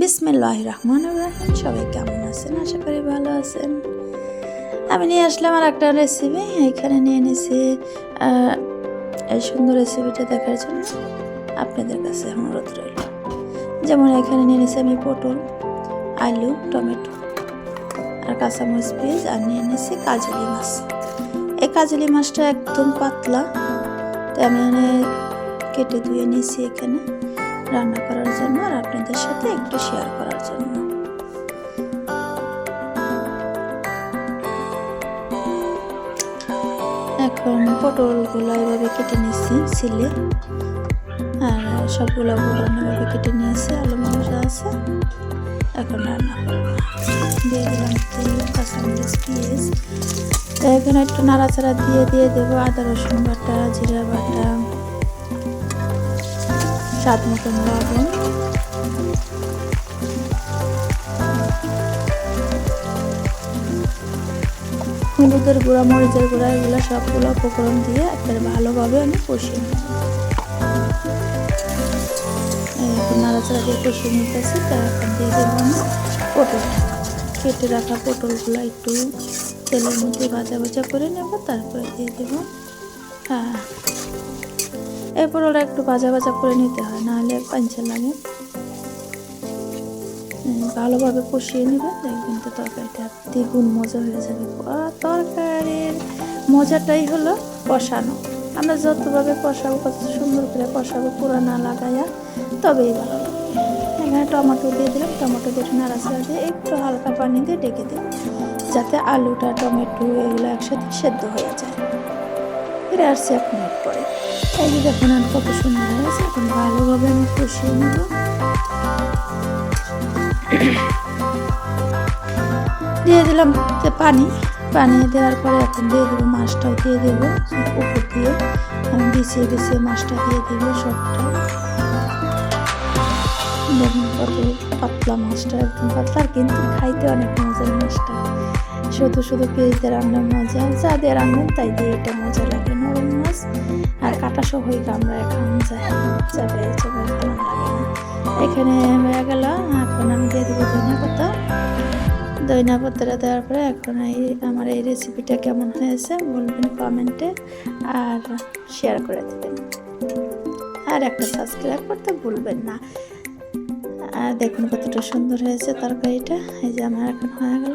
বিসমিল্লাহ রহমান রাহিম সবাই কেমন আছেন? আশা করি ভালো আছেন। আমি নিয়ে আসলাম আর একটা রেসিপি এখানে নিয়ে নিয়েছি এই সুন্দর রেসিপিটা দেখার জন্য আপনাদের কাছে অনুরোধ রইল। যেমন এখানে নিয়ে নিয়েছি আমি পটল, আলু, টমেটো আর কাঁচামরিচ পেঁয়াজ আর নিয়ে নিয়েছি কাজলি মাছ। এই কাজলি মাছটা একদম পাতলা। তাই আমি কেটে ধুয়ে নিয়েছি এখানে। রান্না করার জন্য আর আপনাদের সাথে একটু শেয়ার করার জন্য। এখন পটলগুলো এভাবে কেটে নিয়েছি, ছিলে। আর সবগুলো পটল এভাবে কেটে নিয়েছি, আলু মশলা আছে। এখন রান্না দিয়ে দিলাম তেল কাঁচামরিচ, পেঁয়াজ। এখানে একটু নাড়াচাড়া দিয়ে দিয়ে দেবো আদা, রসুন বাটা, জিরা বাটা স্বাদ মতন লবণ। হলুদের গুঁড়া, মরিচের গুঁড়া, এগুলো সবগুলো উপকরণ দিয়ে একবারে ভালোভাবে আমি কষিয়ে একটু নাড়াচাড়া দিয়ে কষিয়ে নিতেছি, তা এখন দিয়ে দেবো আমি পটল। কেটে রাখা পটলগুলো একটু তেলের মধ্যে ভাজা ভাজা করে নেব, তারপরে দিয়ে দেবো হ্যাঁ। এই ওরা একটু ভাজা ভাজা করে নিতে হয়, নাহলে পাঞ্চা লাগে। ভালোভাবে কষিয়ে নেবে, দেখবেন তো তরকারিটা দ্বিগুণ মজা হয়ে যাবে। তরকারির মজাটাই হলো কষানো। আমরা যতভাবে কষাবো, কত সুন্দর করে কষাবো পুরো না লাগাইয়া, তবেই ভালো এখানে টমেটো দিয়ে দিলাম, টমেটো দিয়ে নাড়াচাড়া দিয়ে একটু হালকা পানি দিয়ে ডেকে দিই যাতে আলুটা, টমেটো, এগুলো একসাথে সেদ্ধ হয়ে যায়। ফিরে আসছি এক মিনিট পরে এই যে দেখুন আর কত সুন্দর হয়েছে, এখন ভালোভাবে আমি কষিয়ে নেব। দিয়ে দিলাম যে পানি। পানি দেওয়ার পরে এখন দিয়ে দেবো মাছটাও দিয়ে দেবো উপর দিয়ে। আমি বিছিয়ে বিছিয়ে মাছটা দিয়ে দেবো সবটা। দেখুন কত পাতলা মাছটা, একদম পাতলা কিন্তু খাইতে অনেক মজার মাছটা। শুধু শুধু পেঁয়াজ দিয়ে রান্না মজা, যা দিয়ে রান্নেন তাই দিয়ে এটা মজা লাগে। নরম মাছ আর কাটা সহই কামড়ায় খাওয়া যায় চাপে চাপে ভালো লাগে না। এখানে হয়ে গেল, এখন আমি দিয়ে দেবো ধনিয়া পাতা। ধনিয়া পাতাটা দেওয়ার পরে এখন এই আমার এই রেসিপিটা কেমন হয়েছে বলবেন কমেন্টে আর শেয়ার করে দেবেন। আর একটা সাবস্ক্রাইব করতে ভুলবেন না। আর দেখুন কতটা সুন্দর হয়েছে তরকারিটা। এই যে আমার এখন হয়ে গেল।